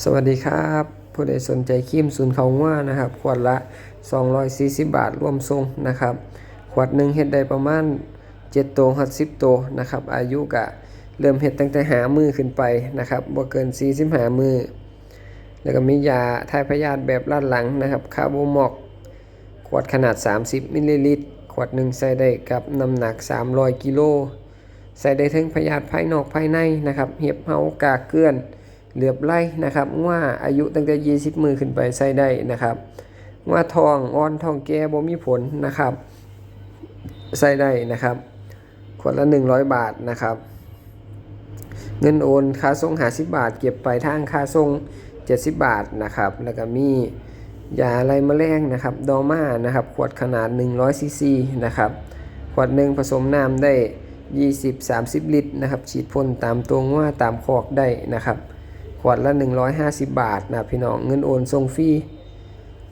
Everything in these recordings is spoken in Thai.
สวัสดีครับ ผู้ใดสนใจครีมศูนย์เขาว่านะครับ ขวดละ 240 บาทรวมทรงนะครับ ขวดหนึ่งเฮ็ดได้ประมาณ7ตัวหัด10ตัวนะครับ อายุกะเริ่มเฮ็ดตั้งแต่หามือขึ้นไปนะครับบ่เกิน 40หามือ แล้วก็มียาทายพยาธิแบบลาดหลังนะครับคาร์โบมอกขวดขนาด 30มิลลิลิตร ขวดหนึ่งใส่ได้กับน้ำหนัก 300กิโลใส่ได้ทั้งพยาธิภายนอกภายในนะครับ เห็บเฮากากเกลื่อน เหลือบไล่นะครับว่าอายุตั้งแต่ 20 มือขึ้นไปใส่ได้นะครับว่าทองอ่อนทองแก่บ่มีผลนะครับใส่ได้นะครับขวดละ 100 บาทนะครับ เงินโอนค่าส่ง50บาท เก็บไปทางค่าส่ง70 บาทนะครับ แล้วก็มียาอะไรมะแมลงนะครับดอม่านะครับ ขวดขนาด 100ซีซีนะครับ ขวดหนึ่งผสมน้ำได้ 20-30 ลิตรนะครับ ฉีดพ่นตามตัวว่าตามคอกได้นะครับ ขวดละ 150 บาทนะพี่น้องเงินโอนส่งฟรี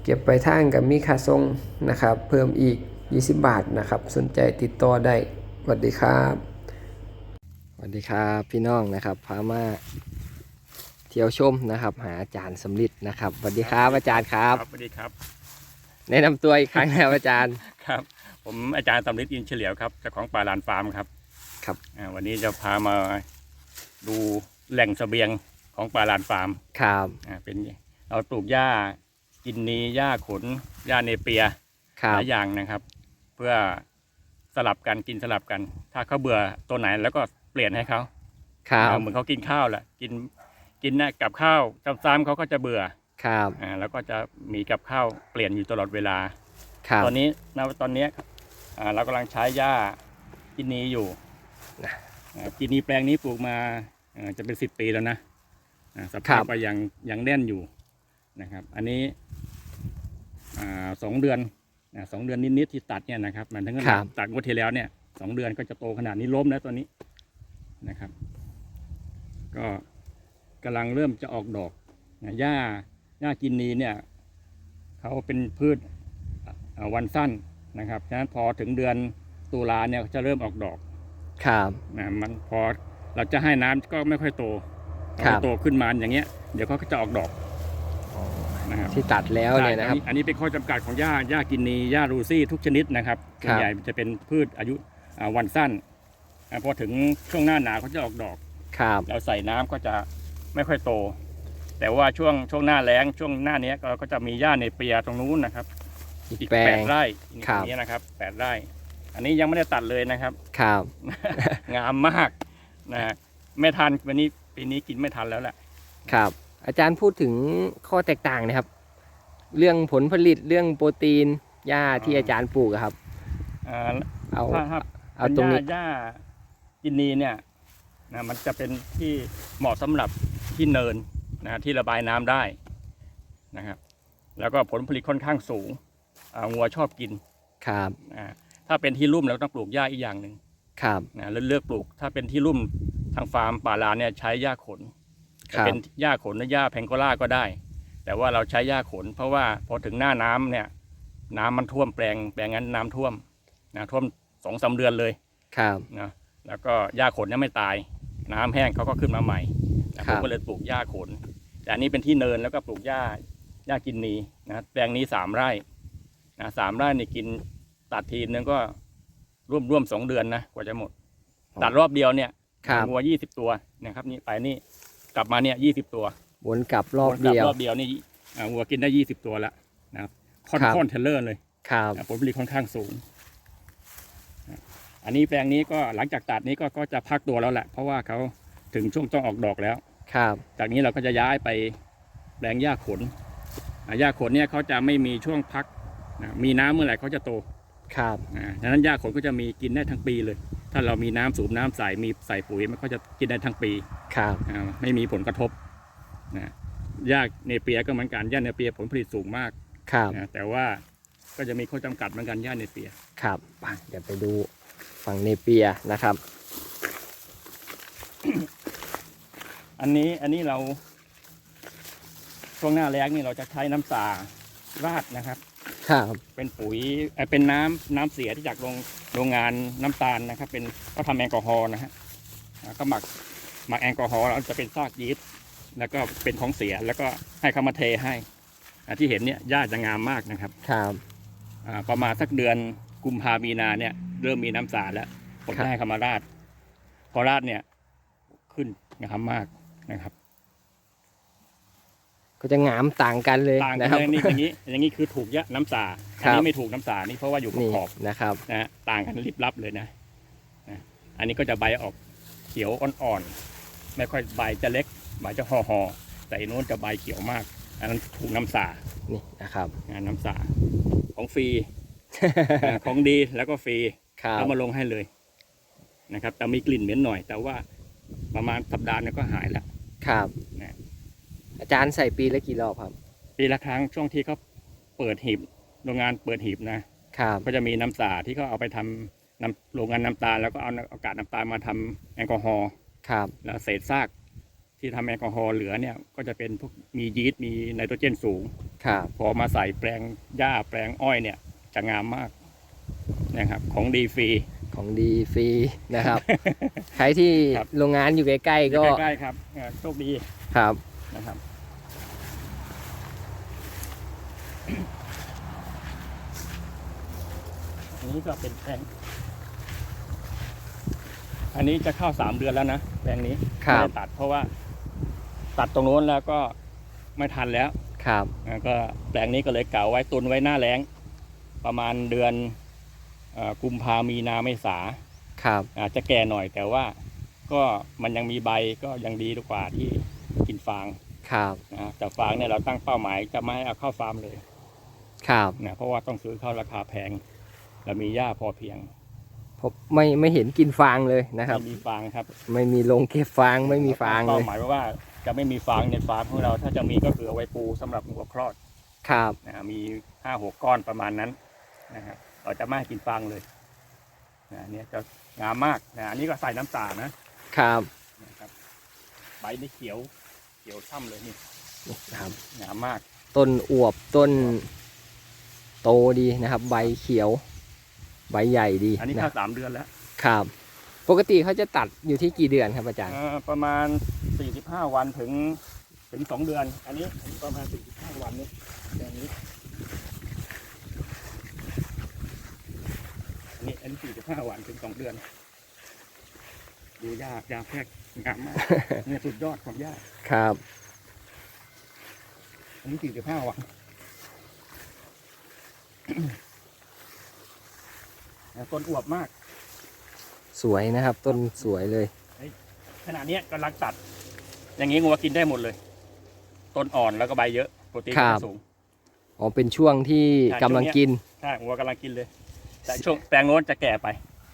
เก็บไปทางกับมีค่าส่งนะครับ เพิ่มอีก 20 บาทนะครับ สนใจติดต่อได้สวัสดีครับสวัสดีครับพี่น้องนะครับพามาเที่ยวชมนะครับ หาอาจารย์สำลิดนะครับสวัสดีครับอาจารย์ครับ สวัสดีครับ แนะนำตัวอีกครั้งนะครับอาจารย์ครับ ผมอาจารย์สำลิดอินเฉลียวครับเจ้าของป่าลานฟาร์มครับครับ อ่าวันนี้จะพามาดูแหล่งเสบียง ของป่าลานฟาร์มครับอ่าเป็นเราปลูกหญ้ากินนีหญ้าขนหญ้าเนเปียครัหบลายอย่างนะครับ เพื่อสลับกันกินสลับกัน ถ้าเขาเบื่อตัวไหนแล้วก็เปลี่ยนให้เขาครับอ่าเหมือนเขากินข้าวแหละกินกินนะกับข้าวซ้ำๆเขาก็จะเบื่อครับอ่าแล้วก็จะมีกับข้าวเปลี่ยนอยู่ตลอดเวลาครับตอนนี้ณตอนเนี้ยอ่าเรากำลังใช้หญ้ากินนีอยู่นะอ่ากินนีแปลงนี้ปลูกมาอ่าจะเป็นสิบปีแล้วนะอ่า สครัภาพบก็ยังยังแน่นอยู่นะครับ อันนี้อ่าสองเดือนอ่าสองเดือนนิดๆที่ตัดเนี่ยนะครับ มันทั้งครับตัดงวดที่แล้วเนี่ยสองเดือนก็จะโตขนาดนี้ล้มแล้วตอนนี้นะครับ ก็กำลังเริ่มจะออกดอกนะหญ้าหญ้ากินนีเนี่ยเขาเป็นพืชอ่าวันสั้นนะครับฉะนั้นพอถึงเดือนตุลาเนี่ยจะเริ่มออกดอกครับนะมันพอเราจะให้น้ำก็ไม่ค่อยโตพอ ครับ โตขึ้นมาอย่างเงี้ยเดี๋ยวเขาก็จะออกดอกนะครับที่ตัดแล้วเนี่ยนะครับใช่อัอันนี้เป็นข้อจำกัดของหญ้าหญ้ากินนีหญ้ารูซี่ทุกชนิดนะครับครับส่วนใหญ่มันจะเป็นพืชอายุอ่าวันสั้นอ่าพอถึงช่วงหน้าหนาวเขาจะออกดอก ครับ เราใส่น้ำก็จะไม่ค่อยโต แต่ว่าช่วงช่วงหน้าแล้งช่วงหน้าเนี้ยเราก็จะมีหญ้าในเปียตรงนู้นนะครับอีกอีกแปลแปง ดไร่ครับอย่างนี้นะครับแปดไร่ อันนี้ยังไม่ได้ตัดเลยนะครับ ครับ งามมากนะฮะไม่ทันวันนี้ ปีนี้กินไม่ทันแล้วแหละครับ อาจารย์พูดถึงข้อแตกต่างนะครับ เรื่องผลผลิตเรื่องโปรตีนหญ้าที่อาจารย์ปลูกอะครับอ่าเอาถ้าถ้าเอาเป็นตรงหญ้านี้หญ้ากินนีเนี่ยนะมันจะเป็นที่เหมาะสำหรับที่เนินนะที่ระบายน้ำได้นะครับ แล้วก็ผลผลิตค่อนข้างสูงอ่างัวชอบกินครับอ่าถ้าเป็นที่ลุ่มเราต้องปลูกหญ้าอีกอย่างหนึ่งครับนะแล้วเลือกปลูก ถ้าเป็นที่ลุ่ม ทางฟาร์มป่าลานเนี่ยใช้หญ้าขนคจะรับ เป็นหญ้าขนหรือหญ้าแพงโกล่าก็ได้ แต่ว่าเราใช้หญ้าขน เพราะว่าพอถึงหน้าน้ำเนี่ย น้ำมันท่วมแปลงแปลงนั้นน้ำท่วมนะท่วมสองสาเดือนเลยครับ นะแล้วก็หญ้าขนเนี่ยไม่ตาย น้ำแห้งเขาก็ขึ้นมาใหม่นะคผรัมบก็เลยปลูกหญ้าขน แต่อันนี้เป็นที่เนินแล้วก็ปลูกหญ้าหญ้ากินนีนะแปลงนี้สามไร่นะสามไร่นี่กินตัดทีนึงก็ร่วมร่วมสองเดือนนะกว่าจะหมด ตัดรอบเดียวเนี่ย ครับงัวยี่สิบตัวนะครับนี่ไปนี่กลับมาเนี่ยยี่สิบตัววนกลับรอบเดียวรอบเดียวนี่อ่าวัวกินได้ยี่สิบตัวแล้วนะครับค่อนครับค่อนเทเลอร์เลยครับอ่าผลผลิตค่อนข้างสูงอะอันนี้แปลงนี้ก็หลังจากตัดนี้ก็ก็จะพักตัวแล้วแหละ เพราะว่าเขาถึงช่วงต้องออกดอกแล้ว ครับ จากนี้เราก็จะย้ายไปแปลงหญ้าขนอ่าหญ้าขนเนี่ยเขาจะไม่มีช่วงพักนะมีน้ำเมื่อไหร่เขาจะโต ครับอ่าดังนั้นหญ้าขนก็จะมีกินได้ทั้งปีเลย ถ้าเรามีน้ำสูบน้ำใส่มีใส่ปุ๋ยมันก็จะกินได้ทั้งปีครับอ่าไม่มีผลกระทบนะหญ้าเนเปียก็เหมือนกันหญ้าเนเปียผลผลิตสูงมากครับนะแต่ว่าก็จะมีข้อจำกัดเหมือนกันหญ้าเนเปียครับไปเดี๋ยวไปดูฝั่งเนเปียนะครับ อันนี้อันนี้เราช่วงหน้าแล้งนี่เราจะใช้น้ำสาราดนะครับ ครับ เป็นปุ๋ยเอ่อเป็นน้ำน้ำเสียที่จากโรงโรงงานน้ำตาลนะครับ เป็นก็ทำแอลกอฮอล์นะฮะอ่าก็หมักหมักแอลกอฮอล์แล้วจะเป็นซากยีสต์แล้วก็เป็นของเสียแล้วก็ให้เขามาเทให้อ่าที่เห็นเนี่ยหญ้าจะงามมากนะครับ ครับ อ่าประมาณสักเดือนกุมภามีนาเนี่ย เริ่มมีน้ำสาแล้วผมครับให้เขามาราดพอราดเนี่ยขึ้นงามมากนะครับ ก็จะงามต่างกันเลยต่างกันะนครับ เลยนี่อย่างนี้อย่างนี้คือถูกยะน้ำสาคอัรับนี้ไม่ถูกน้ำสานี่เพราะว่าอยู่กับนี่ขอบนะครับ นะฮะต่างกันลิบลับเลยนะนะ อันนี้ก็จะใบออกเขียวอ่อนๆไม่ค่อยใบจะเล็กใบจะห่อหอๆแต่อันโน้นจะใบเขียวมาก อันนั้นถูกน้ำสานี่นะครับ งานน้ำสาของฟรีอ่าของดีแล้วก็ฟรี ครับ เอามาลงให้เลยนะครับ แต่มีกลิ่นเหม็นหน่อย แต่ว่าประมาณสัปดาห์หนึงก็หายแล้วครับนะ อาจารย์ใส่ปีละกี่รอบครับ ปีละครั้งช่วงที่เขาเปิดหีบโรงงานเปิดหีบนะครับก็จะมีน้ำสาที่เขาเอาไปทำน้ำโรงงานน้ำตาลแล้วก็เอาอากาศน้ำตาลมาทำแอลกอฮอล์ครับแล้วเศษซากที่ทำแอลกอฮอล์เหลือเนี่ยก็จะเป็นพวกมียีสต์มีไนโตรเจนสูงครับพอมาใส่แปลงหญ้าแปลงอ้อยเนี่ยจะงามมากนะครับของดีฟรีของดีฟรีนะครับ ใครที่ครับโรงงานอยู่ใกล้ๆก็ใกล้ๆครับเอ่อโชคดีครับ นะครับ อันนี้ก็เป็นแปลง อันนี้จะเข้าสามเดือนแล้วนะแปลงนี้ครับไม่ได้ตัดเพราะว่า ตัดตรงโน้นแล้วก็ไม่ทันแล้วครับอ่าก็แปลงนี้ก็เลยเก่าไว้ตุนไว้หน้าแล้งประมาณเดือนเอ่อกุมภามีนาเมษาครับอาจจะแก่หน่อยแต่ว่าก็มันยังมีใบก็ยังดีกว่าที่ กินฟางครับนะแต่ฟางเนี่ยเราตั้งเป้าหมายจะไม่ให้เอาเข้าฟาร์มเลยครับนะเพราะว่าต้องซื้อเข้าราคาแพงเรามีหญ้าพอเพียงผมไม่ไม่เห็นกินฟางเลยนะครับไม่มีฟางครับ ไม่มีลงเก็บฟางไม่มีฟางเลเป้ายหมายไว้ว่าจะไม่มีฟางในฟาร์มของเราถ้าจะมีก็คือเอาไว้ปูสำหรับหัวคลอดครับนะมีห้าหกก้อนประมาณนั้นนะครับเราจะไม่ให้กินฟางเลยนะเนี่ยจะงามมากนะอันนี้ก็ใส่น้ำตาลนะครับนะครับใบนี่เขียว เขียวช่ำเลยนี่นี่นะครับงามมากต้นอวบต้นโตดีนะครับ ใบเขียว ใบใหญ่ดีอันนี้นะเข้าสามเดือนแล้วครับปกติเขาจะตัดอยู่ที่กี่เดือนครับอาจารย์ เอ่อประมาณ 45 วันถึงถึง2เดือน อันนี้ประมาณ 45 วันนี้แบบนี้อันนี้อันนี้45 วันถึง2เดือน ดูยากยาแพรกงามมากเนี่ยสุดยอดของยากครับอันนี้45วันแต่ต้นอวบมาก สวยนะครับ ต้นสวยเลยขณะเนี้ยกำลังตัด อย่างนี้งัวกินได้หมดเลย ต้นอ่อนแล้วก็ใบเยอะโปรตีนครับสูงอ๋อเป็นช่วงที่ใช่กำลังช่วงเนี้ยกินใช่งัวกำลังกินเลย แต่ช่วงแปลงโน้นจะแก่ไป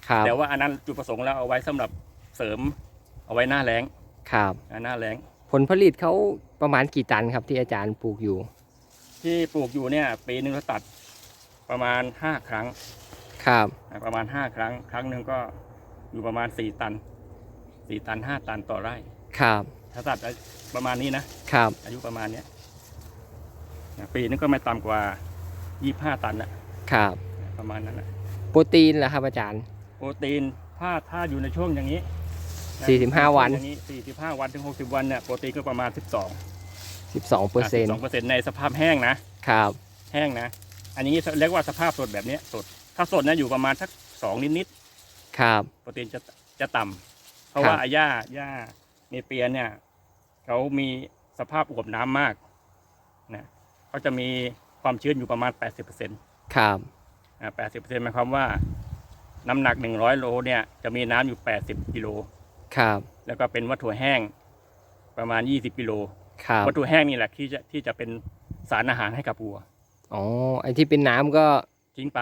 ครับแต่ว่าอันนั้นจุดประสงค์แล้วเอาไว้สำหรับ เสริมเอาไว้หน้าแรงครับอ่าหน้าแรงผลผลิตเขาประมาณกี่ตันครับที่อาจารย์ปลูกอยู่ ที่ปลูกอยู่เนี่ยปีหนึ่งเราตัดประมาณห้าครั้งครับ อ่าประมาณห้าครั้ง ครั้งหนึ่งก็อยู่ประมาณสี่ตันสี่ตันห้าตันต่อไร่ ครับ ถ้าตัดประมาณนี้นะ ครับ อายุประมาณเนี้ยอ่าปีนึงก็ไม่ต่ำกว่ายี่ห้าตันนะครับ ประมาณนั้นนะโปรตีนล่ะครับอาจารย์ โปรตีนถ้าถ้าอยู่ในช่วงอย่างนี้นะ 45 วันอย่างนี้สี่สิบห้าวันถึงหกสิบวันเนี่ยโปรตีนก็ประมาณสิบสอง12เปอร์เซ็นต์สองเปอร์เซ็นต์ในสภาพแห้งนะ ครับแห้งนะ อันนี้เรียกว่าสภาพสดแบบเนี้ยสด ถ้าสดนะอยู่ประมาณสักสองนิดครับ ๆโปรตีนจะจะต่ำเพราะครับว่าอาย่าหญ้าเนเปียเนี่ยเขามีสภาพอวบน้ำมากนะเขาจะมีความชื้นอยู่ประมาณแปดสิบเปอร์เซ็นต์ ครับอ่าแปดสิบเปอร์เซ็นต์หมายความว่า น้ำหนักหนึ่งร้อยโลเนี่ยจะมีน้ำอยู่แปดสิบกิโล ครับแล้วก็เป็นวัตถุแห้งประมาณยี่สิบกิโลครับวัตถุแห้งนี่แหละที่จะที่จะเป็นสารอาหารให้กับวัวอ๋อไอที่เป็นน้ำก็ทิ้งไป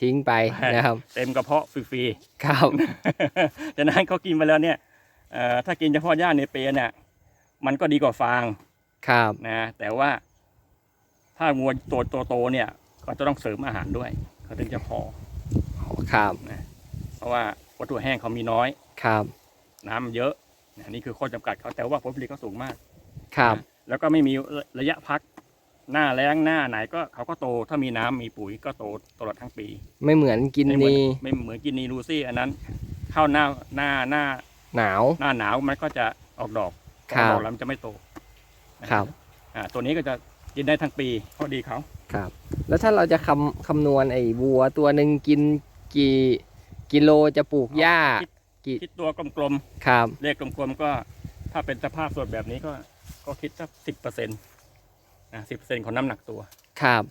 ทิ้งไปนะครับ เต็มกระเพาะฟรีครับๆจากนั้นเขากินไปแล้วเนี่ยเอ่อถ้ากินเฉพาะหญ้าในเปรเนี่ยมันก็ดีกว่าฟางครับนะ แต่ว่าถ้างัวตัวโตๆเนี่ย ก็จะต้องเสริมอาหารด้วยเขาถึงจะพอครับนะเพราะว่าวัตถุแห้งเขามีน้อยครับ น้ำเยอะนะนี่คือข้อจำกัดเขาแต่ว่าผลผลิตเขาสูงมาก ครับนะแล้วก็ไม่มีระยะพัก หน้าแล้งหน้าไหนก็เขาก็โตถ้ามีน้ำมีปุ๋ยก็โตตลอดทั้งปี ไม่เหมือนกินไม่เหมือนนีไม่เหมือนกินนีรูซี่อันนั้นเข้าหน้าหน้าหน้าหนาว หน้าหนาวมันก็จะออกดอกครับออกดอกแล้วมันจะไม่โตครับอ่าตัวนี้ก็จะกินได้ทั้งปีข้อดีเขาครับ แล้วถ้าเราจะคำคำนวณไอ้วัวตัวหนึ่งกินกี่กิโลจะปลูกหญ้า กี่คิดตัวกลมครับๆเลขกลมๆก็ ถ้าเป็นสภาพสดแบบนี้ก็ ก็คิดสักสิบเปอร์เซ็นต์นะสิบเปอร์เซ็นต์ของน้ำหนักตัวครับ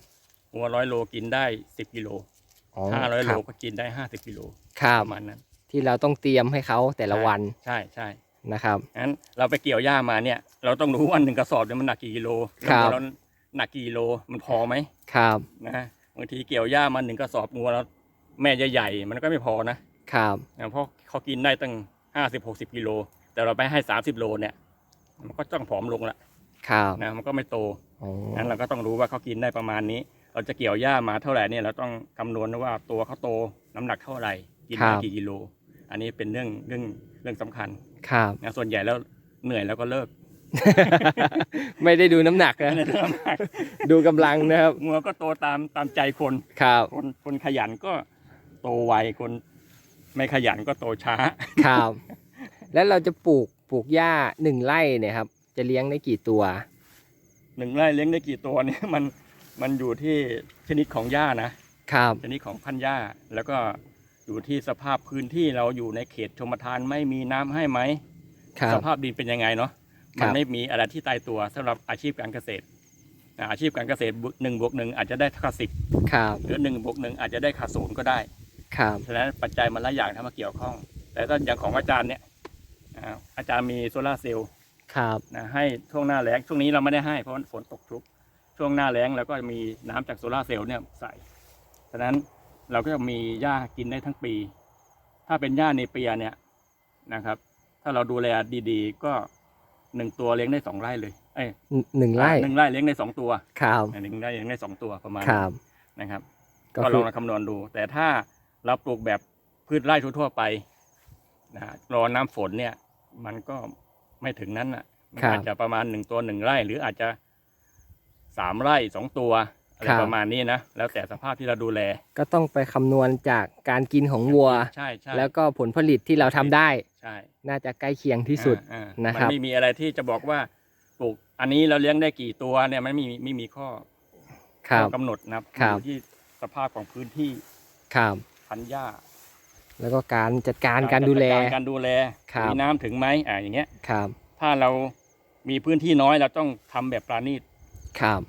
หัวร้อยโลกินได้สิบกิโลอ๋อห้าร้อยคโลรับก็กินได้ห้าสิบกิโลครับประมาณนั้นที่เราต้องเตรียมให้เขาแต่ละวันใช่ใช่นะครับ งั้นเราไปเกี่ยวหญ้ามาเนี่ย เราต้องรู้ว่าหนึ่งกระสอบเนี่ยมันหนักกี่กิโลครับแล้วเราหนักกี่กิโลมันพอไหม ครับ นะบางทีเกี่ยวหญ้ามาหนึ่งกระสอบงัวแล้วแม่ใหญ่ๆมันก็ไม่พอนะ ครับนะเพราะเขากินได้ตั้งห้าสิบหกสิบกิโล แต่เราไปให้สามสิบโลเนี่ย มันก็ต้องผอมลงละครับนะมันก็ไม่โตอ๋องั้นเราก็ต้องรู้ว่าเขากินได้ประมาณนี้ เราจะเกี่ยวหญ้ามาเท่าไหร่เนี่ยเราต้องคำนวณว่าตัวเขาโตน้ำหนักเท่าไหร่กินได้กี่กิโล อันนี้เป็นเรื่องเรื่องเรื่องสำคัญครับนะส่วนใหญ่แล้วเหนื่อยแล้วก็เลิก ไม่ได้ดูน้ำหนักนะไม่ได้ทำงานดูกำลังนะครับงัวก็โตตามตามใจคนครับคนคนขยันก็โตไวคน ไม่ขยันก็โตช้า ครับ แล้วเราจะปลูกปลูกหญ้าหนึ่งไร่เนี่ยครับ จะเลี้ยงได้กี่ตัว หนึ่งไร่เลี้ยงได้กี่ตัวเนี่ยมันมันอยู่ที่ชนิดของหญ้านะครับ ชนิดของพันธุ์หญ้า แล้วก็อยู่ที่สภาพพื้นที่เราอยู่ในเขตชมทานไม่มีน้ำให้ไหมครัสบ ภาพดินเป็นยังไงเนาะครัมันบไม่มีอะไรที่ตายตัวสำหรับอาชีพการเกษตรอ่าอาชีพการเกษตรหนึ่งบวกหนึ่งอาจจะได้ค่าสิบครับ หรือหนึ่งบวกหนึ่งอาจจะได้ค่าศูนย์ก็ได้ ครับฉะนั้นปัจจัยมันหลายอย่างที่มาเกี่ยวข้อง แต่ถ้าอย่างของอาจารย์เนี่ยอ่าอาจารย์มีโซลาร์เซลล์ครับนะให้ช่วงหน้าแล้งช่วงนี้เราไม่ได้ให้เพราะฝนตกชุกช่วงหน้าแล้งแล้วก็มีน้ำจากโซลาร์เซลล์เนี่ยใส่ฉะนั้นเราก็จะมีหญ้ากินได้ทั้งปี ถ้าเป็นหญ้าในเปียเนี่ยนะครับ ถ้าเราดูแลดีๆ ก็หนึ่งตัวเลี้ยงได้สองไร่เลยเอ้ยหนึ่งหนึ่งไร่หนึ่งไร่เลี้ยงได้สองตัวครับหนึ่งไร่เลี้ยงได้สองตัวประมาณคนั้นรับนะครับ ก็ก็ลคือองมาคำนวณดู แต่ถ้า เราปลูกแบบพืชไร่ทั่วๆไปนะฮะรอน้ำฝนเนี่ย มันก็ไม่ถึงนั้นอะมันอาจจะประมาณหนึ่งตัวหนึ่งไร่ หรืออาจจะสามไร่สองตัวอะไรประมาณนี้นะแล้วแต่สภาพที่เราดูแล ก็ต้องไปคำนวณจากการกินของวัวใช่ใช่แล้วก็ผลผลิตที่เราทำได้ใช่น่าจะใกล้เคียงที่สุดอ่าอ่านะครับมันไม่มีอะไรที่จะบอกว่าปลูกอันนี้เราเลี้ยงได้กี่ตัวเนี่ยมันไม่มีไม่มีข้อครับข้อกำหนดนะครับครับอยู่ที่สภาพของพื้นที่ครับ พันธุ์หญ้าแล้วก็การจัดการการดูแลจัการดูแลครับมีน้ำถึงไหมอ่าอย่างเงี้ยครับ ถ้าเรามีพื้นที่น้อยเราต้องทำแบบปราณีตครับ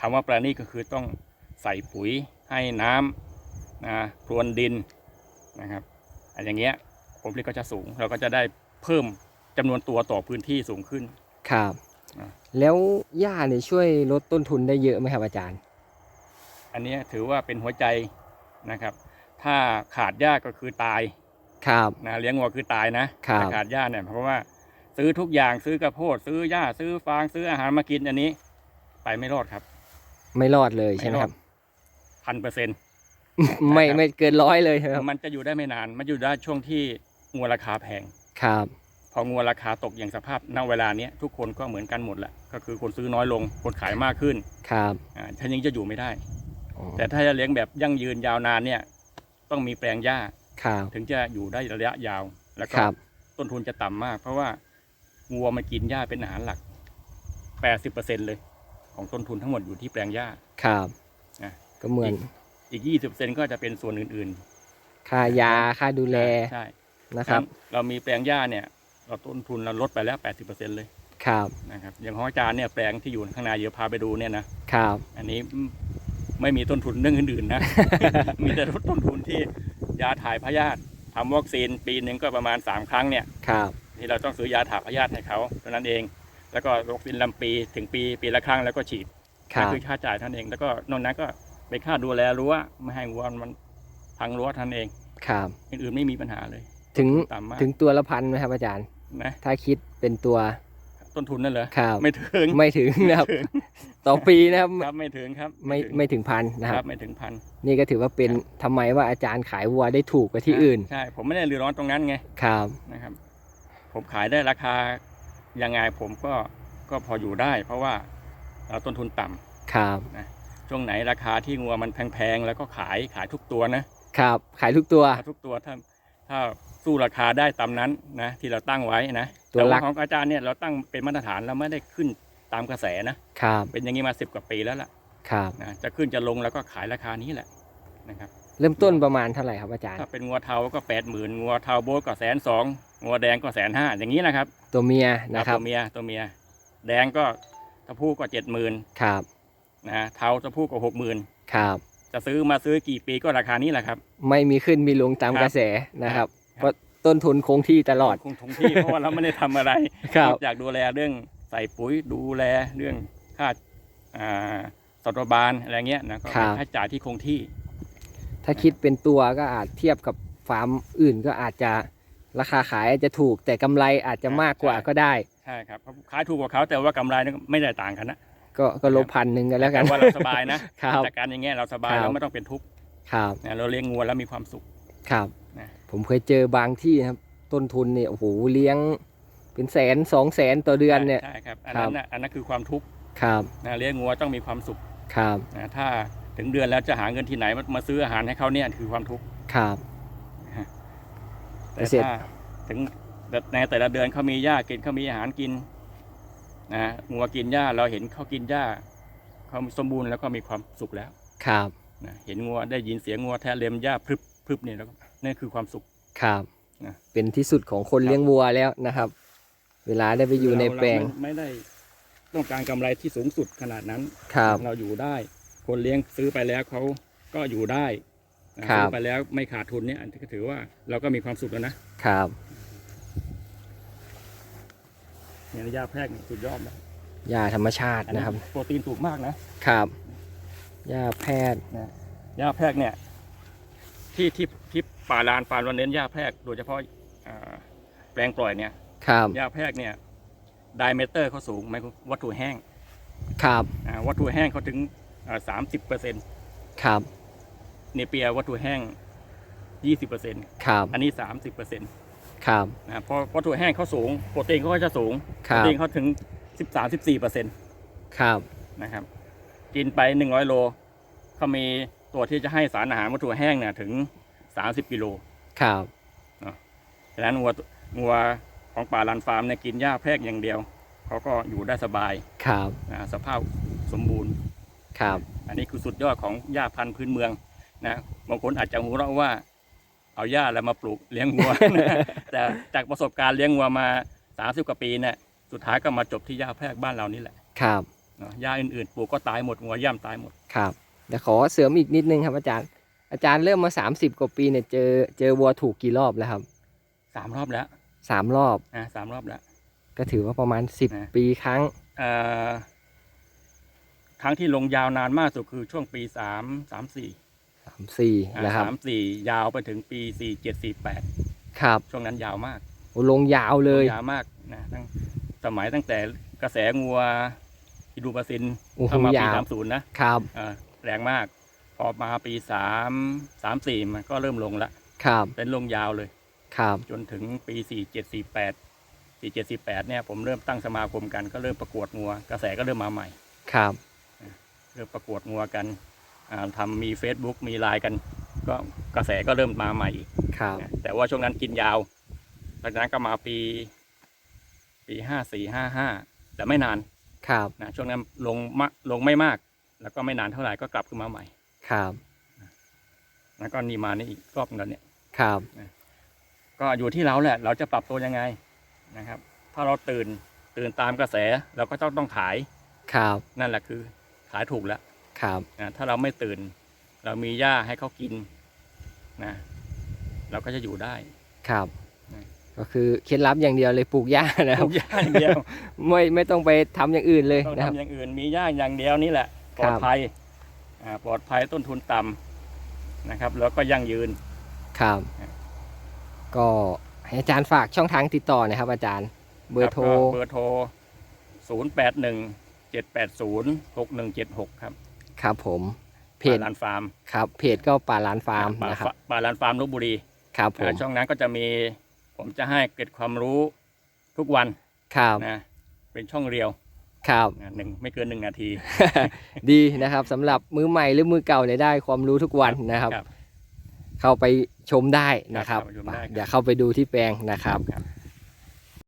คำว่าปราณีตก็คือต้องใส่ปุ๋ยให้น้ำนะพรวนดินนะครับอันอย่างเงี้ยผลผลิตก็จะสูง เราก็จะได้เพิ่มจำนวนตัวต่อพื้นที่สูงขึ้นครับอ่าแล้วหญ้าเนี่ยช่วยลดต้นทุนได้เยอะไหมครับอาจารย์ อันเนี้ยถือว่าเป็นหัวใจนะครับ ถ้าขาดหญ้าก็คือตายครับนะเลี้ยงวัวคือตายนะครับถ้าขาดหญ้าเนี่ยเพราะว่าซื้อทุกอย่างซื้อกระโพดซื้อหญ้าซื้อฟางซื้ออาหารมากินอันนี้ ไปไม่รอดครับ ไม่รอดเลยใช่ไหมครับพันเปอร์เซ็นต์ไม่ครับไม่เกินร้อยเลยครับมันจะอยู่ได้ไม่นานมันอยู่ได้ช่วงที่งัวราคาแพงครับ พองัวราคาตกอย่างสภาพณเวลาเนี้ยทุกคนก็เหมือนกันหมดแหละก็คือคนซื้อน้อยลงคนขายมากขึ้นครับอ่าท่ายังจะอยู่ไม่ได้อ๋อแต่ถ้าจะเลี้ยงแบบยั่งยืนยาวนานเนี่ย ต้องมีแปลงหญ้า ครับ ถึงจะอยู่ได้ระยะยาว แล้วก็ครับ ต้นทุนจะต่ำมาก เพราะว่างัวมันกินหญ้าเป็นอาหารหลัก 80%เลย ของต้นทุนทั้งหมดอยู่ที่แปลงหญ้า ครับ อะ ก็เหมือนอีก 20%ก็จะเป็นส่วนอื่นค่ายาค่าดูๆแลใช่นะครับ เรามีแปลงหญ้าเนี่ย เราต้นทุนเราลดไปแล้ว 80%เลยครับ นะครับ อย่างของอาจารย์เนี่ยแปลงที่อยู่ข้างในเดี๋ยวพาไปดูเนี่ยนะ ครับ อันนี้ไม่มีต้นทุนเรื่องอื่นๆนะ มีแต่ลดต้นทุน ที่ยาถ่ายพยาธิทำวัคซีนปีหนึ่งก็ประมาณ 3 ครั้งเนี่ยครับที่เราต้องซื้อยาถ่ายพยาธิให้เขาเท่านั้นเอง แล้วก็วัคซีนลำปีถึงปีปีละครั้งแล้วก็ฉีดครันั่นบคือค่าจ่ายเท่านั้นเอง แล้วก็นอกนั้นก็เป็นค่าดูแลรั้วไม่ให้วัวมันพังรั้วเท่านั้นเองครับอื่นๆไม่มีปัญหาเลย ถึงต่ำมากถึงตัวละพันไหมครับอาจารย์นะถ้าคิดเป็นตัว ต้นทุนนั่นเหรอครับไม่ถึงไม่ถึงนะครับไม่ถึงต่อปีนะครับครับไม่ถึงครับ ไม่ถึงไม่ถึงพันนะคครัรับบไม่ถึงพันนี่ก็ถือว่าเป็นทำไมว่าอาจารย์ขายวัวได้ถูกกว่าที่อื่นใช่ผมไม่ได้เรือร้อนตรงนั้นไงครับนะครับ ผมขายได้ราคายังไงผมก็ก็พออยู่ได้ เพราะว่าเราต้นทุนต่ำครับช่วงไหนราคาที่งัวมันแพงๆแล้วก็ขายขายทุกตัวนะครับ ขายทุกตัวขายทุกตัวถ้าถ้า สู้ราคาได้ตามนั้นนะที่เราตั้งไว้นะตัวแต่หลัว่าก ของอาจารย์เนี่ยเราตั้งเป็นมาตรฐานเราไม่ได้ขึ้นตามกระแสนะ ครับเป็นอย่างนี้มาสิบกว่าปีแล้วล่ะครับ นะจะขึ้นจะลงแล้วก็ขายราคานี้แหละนะครับเริ่มต้นประมาณเท่าไหร่ครับอาจารย์ ถ้าเป็นงัวเทาก็แปดหมื่นงัวเทาโบทก็แสนสองงัวแดงก็แสนห้าอย่างนี้นะครับตัวเมียนะครับตัวเมียตัวเมีย แดงก็ตะพูก็เจ็ดหมื่นครับนะเทาตะพูก็หกหมื่นครับ จะซื้อมาซื้อกี่ปีก็ราคานี้แหละครับ ไม่มีขึ้นมีลงตามครับ กระแสนะครับ ครับเพราะต้นทุนคงที่ตลอด คงทงที่ เพราะว่าเราไม่ได้ทำอะไรครับ นอกจากดูแลเรื่องใส่ปุ๋ยดูแลเรื่องค่าอ่าสัตวบาลอะไรเงี้ยนะก็ครัเป็นบค่าจ่ายที่คงที่ถ้าคิดเป็นตัวก็อาจเทียบกับฟาร์มอื่นก็อาจจะราคาขายอาจจะถูกแต่กำไรอาจจะมากกว่าใช่ก็ได้ ใช่ครับเพราะขายถูกกว่าเขาแต่ว่ากำไรนี่ไม่ได้ต่างกันนะก็ก็ลบพันหนึ่งกันแล้วกันแต่ว่าเราสบายนะครับ จากการอย่างเงี้ยเราสบายครับ เราไม่ต้องเป็นทุกข์ครับนะเราเลี้ยงงัวแล้วมีความสุข ครับนะ ผมเคยเจอบางที่นะครับ ต้นทุนเนี่ยโอ้โหเลี้ยง เป็นแสนสองแสนต่อเดือนเนี่ย ใช่ครับอันครันั้บนนะอันนั้นคือความทุกข์ครับนะเลี้ยงงัวต้องมีความสุขครับนะถ้าถึงเดือนแล้วจะหาเงินที่ไหนมามาซื้ออาหารให้เขาเนี่ยคือความทุกข์ครับแต่เกษตรถ้าถึงในแต่ละเดือนเขามีหญ้ากินเขามีอาหารกินนะงัวกินหญ้าเราเห็นเขากินหญ้าเขาสมบูรณ์แล้วก็มีความสุขแล้ว ครับนะเห็นงัวได้ยินเสียงงัวแทะเล็มหญ้าพรึบพรึบเนี่ยแล้วก็ นั่นคือความสุข ครับนะ เป็นที่สุดของคนครับเลี้ยงวัวแล้วนะครับ เวลาได้ไปอยู่ในแปลง เราไม่ไม่ได้ต้องการกำไรที่สูงสุดขนาดนั้น ครับ เราอยู่ได้ คนเลี้ยงซื้อไปแล้วเขาก็อยู่ได้นะครับ ซื้อไปแล้วไม่ขาดทุนเนี่ยอันนี้ก็ถือว่าเราก็มีความสุขแล้วนะครับ เนี่ยระยะแพรกนี่สุดยอดนะยาธรรมชาติอันนี้นะครับ โปรตีนสูงมากนะครับ ยาแพทย์หญ้าแพรกเนี่ย ที่ที่ที่ป่าลานฟาร์มเราเน้นหญ้าแพรกโดยเฉพาะอ่าแปลงปล่อยเนี่ยครับ หญ้าแพรกเนี่ยไดเมเตอร์เขาสูงหมายความวัตถุแห้งครับ อ่าวัตถุแห้งเขาถึงสามสิบเปอร์เซ็นต์ครับ เนเปียวัตถุแห้งยี่สิบเปอร์เซ็นต์ครับ อันนี้สามสิบเปอร์เซ็นต์ครับ นะเพราะวัตถุแห้งเขาสูงโปรตีนเขาก็จะสูงคโปรรับตีนเขาถึงสิบสามสิบสี่เปอร์เซ็นต์ครับ นะครับ กินไปหนึ่งร้อยโลเขามี ตัวที่จะให้สารอาหารวัตถุแห้งเนี่ยถึงสามสิบกิโลครับฉะนั้นงัวงัวของป่าลันฟาร์มเนี่ยกินหญ้าแพรกอย่างเดียวเขาก็อยู่ได้สบายครับนะสภาพสมบูรณ์ครับ อันนี้คือสุดยอดของหญ้าพันธุ์พื้นเมืองนะบางคนอาจจะหูเราะว่า เอาหญ้าอะไรมาปลูกเลี้ยงวัว แต่จากประสบการณ์เลี้ยงวัวมาสามสิบกว่าปีเนี่ยสุดท้ายก็มาจบที่หญ้าแพรกบ้านเรานี่แหละครับเนาะหญ้าอื่นๆปลูกก็ตายหมดงัวย่ำตายหมดครับ เดี๋ยวขอเสริมอีกนิดนึงครับอาจารย์ อาจารย์เริ่มมา30กว่าปีเนี่ยเจอเจอวัวถูกกี่รอบแล้วครับสามรอบแล้วสามรอบนะสามรอบแล้ว ก็ถือว่าประมาณนะ10ปีครั้งเอ่อครั้งที่ลงยาวนานมากสุดคือช่วงปีสามสามสี่3 4นะครับสามสี่ยาวไปถึงปีสี่เจ็ดสี่แปดครับช่วงนั้นยาวมากโอ้ลงยาวเลยยาวมากนะตั้งสมัยตั้งแต่กระแสงัวอิดูบาซินโอ้โหเข้ามาปียาวสามศูนย์นะครับอ่า แรงมาก พอมาปีสามสามสี่มันก็เริ่มลงละครับเป็นลงยาวเลยครับจนถึงปีสี่เจ็ดสี่แปดสี่เจ็ดสี่แปดเนี่ยผมเริ่มตั้งสมาคมกันก็เริ่มประกวดงัว กระแสก็เริ่มมาใหม่ครับเริ่มประกวดงัวกันอ่าทำมี Facebook มีไลน์กัน ก็กระแสก็เริ่มมาใหม่อีกครับนะแต่ว่าช่วงนั้นกินยาวหลังจากนั้นก็มาปี ปีห้าสี่ห้าห้าแต่ไม่นานครับนะช่วงนั้นลงมะลงไม่มาก แล้วก็ไม่นานเท่าไหร่ก็กลับขึ้นมาใหม่ ครับแล้วก็นี่มานี่อีกรอบนึงเนี่ย ครับ ก็อยู่ที่เราแหละ เราจะปรับตัวยังไงนะครับ ถ้าเราตื่นตื่นตามกระแสเราก็ต้องต้องขาย ครับ นั่นแหละคือขายถูกแล้ว ครับนะถ้าเราไม่ตื่น เรามีหญ้าให้เขากินนะเราก็จะอยู่ได้ ครับนะก็คือเคล็ดลับอย่างเดียวเลยปลูกหญ้านะคปรับลูกหญ้าอย่างเดียว ไม่ไม่ต้องไปทำอย่างอื่นเลยต้องนะครับทำอย่างอื่นมีหญ้าอย่างเดียวนี่แหละ ปลอดครับภัยอ่าปลอดภัยต้นทุนต่ำนะครับ แล้วก็ยั่งยืนครับครับก็ให้อาจารย์ฝากช่องทางติดต่อหนะครับ อาจารย์เบอร์โทรคบก็เบอร์โทร 0 8 1 7 8 0 6 1 7 6 ครับ ครับผมเพจปาลานฟาร์มครับเพจก็ป่าล้านฟาร์มปานะครับปาลานฟาร์มลบบุรีครับผมอ่าช่องนั้นก็จะมีผมจะให้เกร็ดความรู้ทุกวันครับนะเป็นช่องเรียว ครับนะหนึ่งไม่เกินหนึ่งนาที ดีนะครับสำหรับมือใหม่หรือมือเก่าเนี่ยได้ความรู้ทุกวันนะครับ เข้าไปชมได้นะครับครับเข้าไปชมได้ครับอย่าเข้าไปดูที่แปลงนะครับ ครับ